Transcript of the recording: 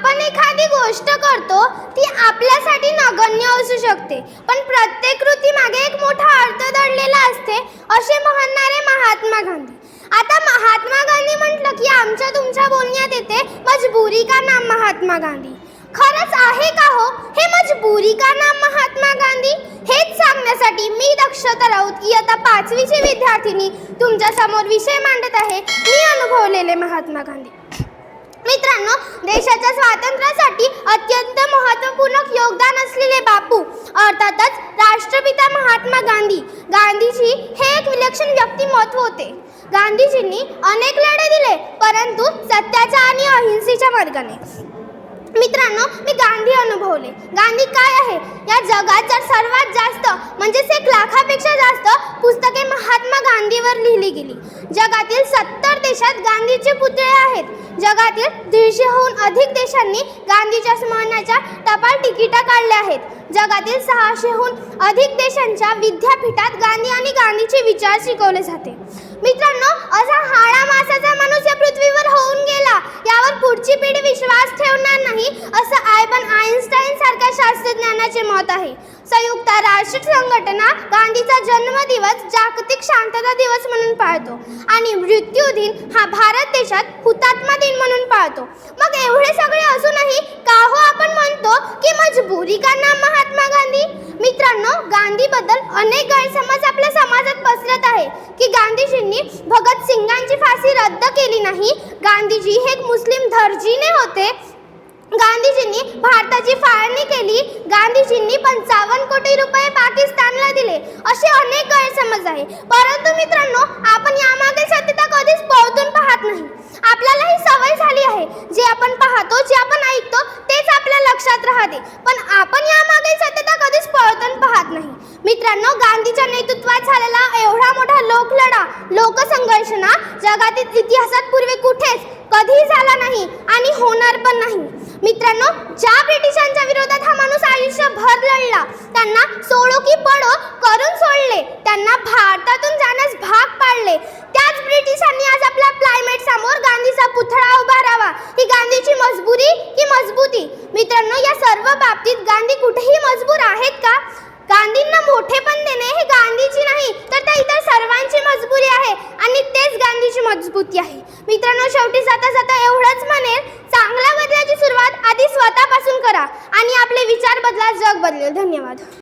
आपण एखादी गोष्ट करतो ती आपल्यासाठी नगण्य असू शकते. पण प्रत्येक कृती मागे एक मोठा अर्थ दडलेला असते असे म्हणणारे महात्मा गांधी. आता महात्मा गांधी म्हटलं की आमच्या तुमच्या बोलण्यात येते मजबुरी का नाम महात्मा गांधी? खरंच आहे का हो? हे मजबुरी का नाम महात्मा गांधी? हेच सांगण्यासाठी मी दक्षता राऊत इयत्ता पाचवीची विद्यार्थिनी तुमच्यासमोर विषय मांडत आहे. मी अनुभवलेले महात्मा गांधी. मित्रांनो देशाच्या स्वातंत्र्यासाठी अत्यंत महत्त्वपूर्ण योगदान असलेले बापू अर्थातच राष्ट्रपिता महात्मा गांधी. गांधीजी हे एक विलक्षण व्यक्तिमत्व होते. गांधीजींनी अनेक लढे दिले परंतु सत्याच्या आणि अहिंसेच्या मार्गाने. मित्रांनो मी गांधी अनुभवले. गांधी काय आहे? या जगात जर सर्वात जास्त म्हणजेच एक लाखापेक्षा जास्त पुस्तके महात्मा गांधीवर लिहिली गेली. जगातील सत्तर देशात गांधीचे पुतळे आहेत. जगातील दीडशेहून अधिक देशांनी गांधीच्या स्मरणाच्या टपाल तिकिटा काढल्या आहेत. जगातील सहाशेहून अधिक देशांच्या विद्यापीठात गांधी आणि गांधीचे विचार शिकवले जाते. मित्रांनो असा हाळा मासा सारख्या शास्त्रज्ञानाचे मत आहे. संयुक्त राष्ट्र संघटना गांधीचा जन्मदिवस जागतिक शांतता दिवस म्हणून पाळतो आणि मृत्यू दिन हा भारत देशात हुतात्मा दिन म्हणून पाळतो. मग एवढे सगळे असूनही का हो आपण म्हणतो की मजबुरी का नाम महात्मा गांधी? मित्रांनो गांधीबद्दल अनेक गैरसमज आपल्या समाजात पसरत आहे. की गांधीजींनी भगतसिंगांची फाशी रद्द केली नाही गांधीजी हे एक मुस्लिम धर्जीने होते गांधीजींनी भारताची फाळणी केली. गांधीजींनी पंचावन्न कोटी रुपये पाकिस्तानला दिले. असे अनेक गैरसमज आहे. परंतु मित्रांनो आपण यामागे सत्यता कधीच पळतून पाहत नाही. आपल्याला ही सवय झाली आहे. जे आपण पाहतो जे आपण ऐकतो तेच आपल्या लक्षात राहते. पण आपण यामागे सत्यता कधीच पळतून पाहत नाही. मित्रांनो गांधीच्या नेतृत्वात झालेला एवढा मोठा लोकलढा लोकसंघर्ष ना जगातील इतिहासात पूर्वी कुठेच कधीही झाला नाही आणि होणार पण नाही. मित्रांनो ज्या ब्रिटिशांच्या विरोधात हा माणूस आयुष्यभर लढला त्यांना सोडो की पडो करून सोडले त्यांना भारतातून जाण्यास भाग पाडले. त्याच ब्रिटिशांनी आज आपल्या क्लायमेट समोर गांधीचा पुतळा उभारावा ही गांधीची मजबुरी की मजबूती? मित्रांनो या सर्व बाबतीत गांधी कुठेही मजबूर आहेत का? गांधींना मोठेपण देणे हे गांधीची नाही तर त्या इतर सर्वांची मजबुरी आहे आणि तेच गांधीची मजबूती आहे. मित्रांनो शेवटी जाता जाता एवढंच म्हणेल चांगलं स्वतःपासून करा आणि आपले विचार बदला जग बदलेल. धन्यवाद.